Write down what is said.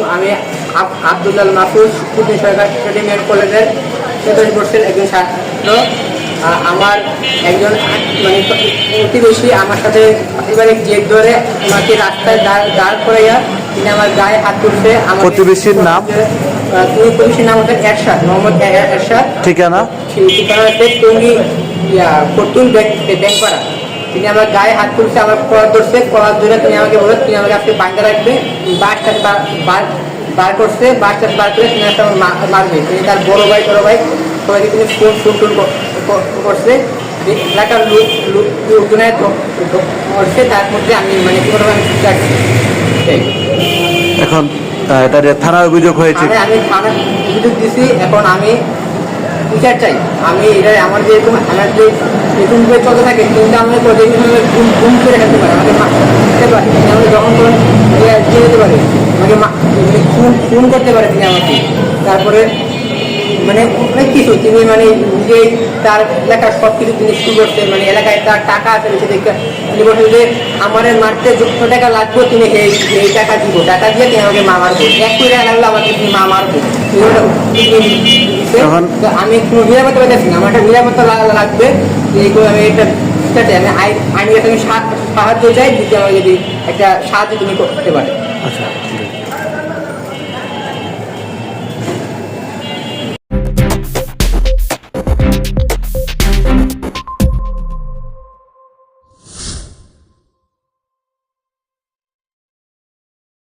আমি আব- আব্দুল্লাল মাহফুজ কুতুব সরকার একাডেমি অ্যান্ড কলেজের চৌত্রিশ বর্ষের একজন ছাত্র। আমার একজন মানে প্রতিবেশী আমার সাথে পারিবারিক জেদ ধরে আমাকে রাস্তায় দাঁড় দাঁড় করাইয়া তিনি আমার গায়ে হাত তুলছে। আমার প্রতিবেশীর নাম? তিনি প্রতিবেশীর নাম হচ্ছে এরশাদ মোহাম্মদ এরশাদ। ঠিকানা? ঠিকানা হচ্ছে টঙ্গি ফতুল ব্যাংক ব্যাংকপাড়া। তিনি আমার গায়ে হাত তুলছে আমার কলার ধরছে কলার ধরে তিনি আমাকে বলে তুমি আমাকে আজকে বাঙ্গা রাখবে বাসটা বার বার করছে বাসটা বার করে তিনি একটা মারবে। তিনি তার বড় ভাই বড় ভাই সবাইকে তিনি ফোন কর- করছে। এলাকার লোক লোক লোকজনের করছে তার মধ্যে আমি মানে কোনোভাবে আমি ঠিক রাখছি এখন এটা অভিযোগ হয়েছে। আমি থানায় অভিযোগ দিছি এখন আমি বিচার চাই আমি এটা আমার যেরকম আমার যে এরকম করে চলতে থাকে কিন্তু আমি প্রতিদিন ঘুম ঘুম করে রাখতে পারে, আমাকে মারতে পারে তিনি যখন তখন যেতে পারে, আমাকে মা- মানে খুন খুন করতে পারে তিনি আমাকে। তারপরে মানে অনেক কিছু, তিনি মানে নিজে তার এলাকার সব কিছু তিনি শুরু করছে মানে এলাকায় তার টাকা আছে বেশি দেখে। তিনি বলছেন যে, আমার মারতে যত টাকা লাগবে, তিনি এই এই টাকা দিব। টাকা দিয়ে তিনি আমাকে মা মারবো। এক টাকা লাগলে আমাকে, তিনি মা মারবো। এখন- তো আমি কোনো নিরাপত্তা পাইতেছি না। আমার একটা নিরাপত্তা লাগবে। এইগুলো আমি এটা চাই। আমি আইনের কাছে আমি সাহায্য চাই যদি আমার যদি একটা সাহায্য তুমি করতে পারে। আচ্ছা